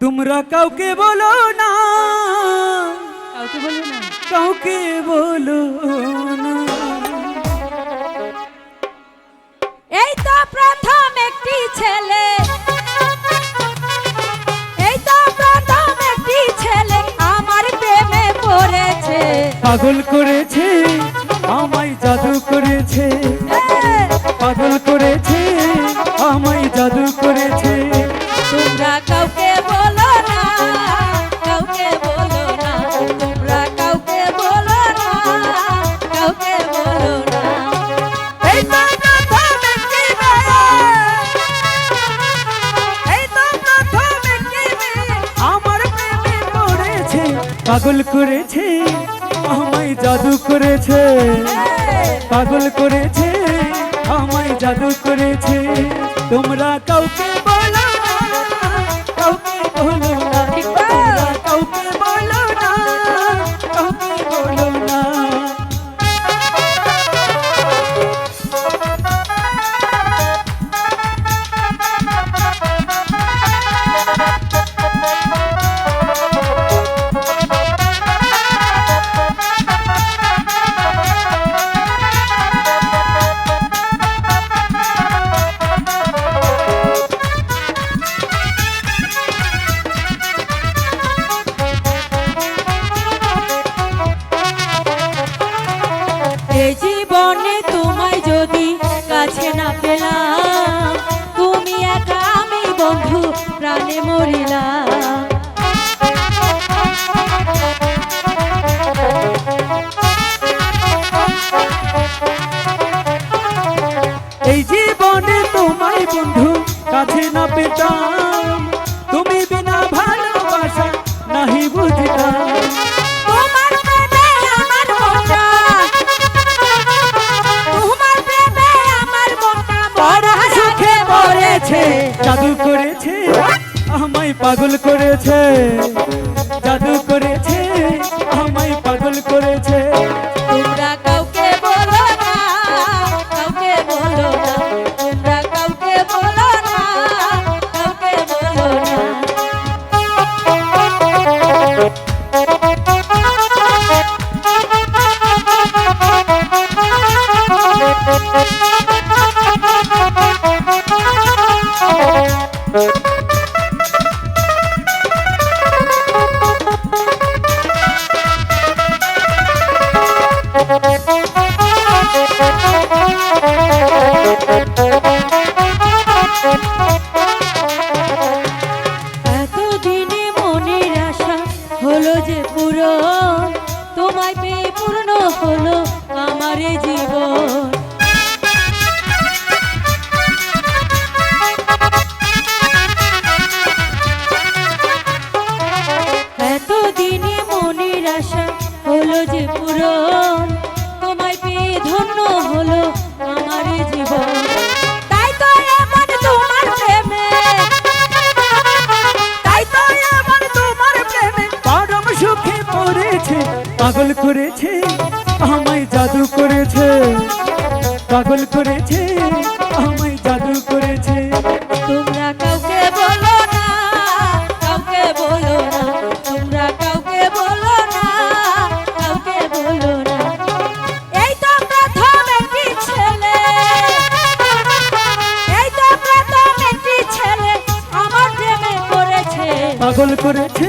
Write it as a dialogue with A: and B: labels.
A: তোমরা কাউকে বলো না।
B: কাউকে বলব না।
A: কাউকে বলো না।
B: এই তো প্রথম একটি ছেলে। এই তো প্রথম একটি ছেলে আমার প্রেমে পড়েছে।
A: পাগল করেছে আমায় জাদু করেছে।
B: এ,
A: পাগল করেছে আমায় জাদু করেছে করেছে আমায় জাদু করেছে। পাগল করেছে আমায় জাদু করেছে। তোমরা কাউকে
B: প্রাণে মরিলাম
A: এই জীবনে তোমায় বন্ধু কাছে না পেতাম। আমায় পাগল করেছে জাদু করেছে
B: তোমায় পেয়ে পূর্ণ হলো আমার জীবন।
A: করেছে আমায় জাদু করেছে। পাগল করেছে আমায় জাদু করেছে।
B: তোমরা কাউকে বলো না কাউকে বলো না তোমরা কাউকে বলো না কাউকে বলো না। এই তো প্রথম একটি ছেলে এই তো প্রথম একটি ছেলে আমার প্রেমে পড়েছে।
A: পাগল করেছে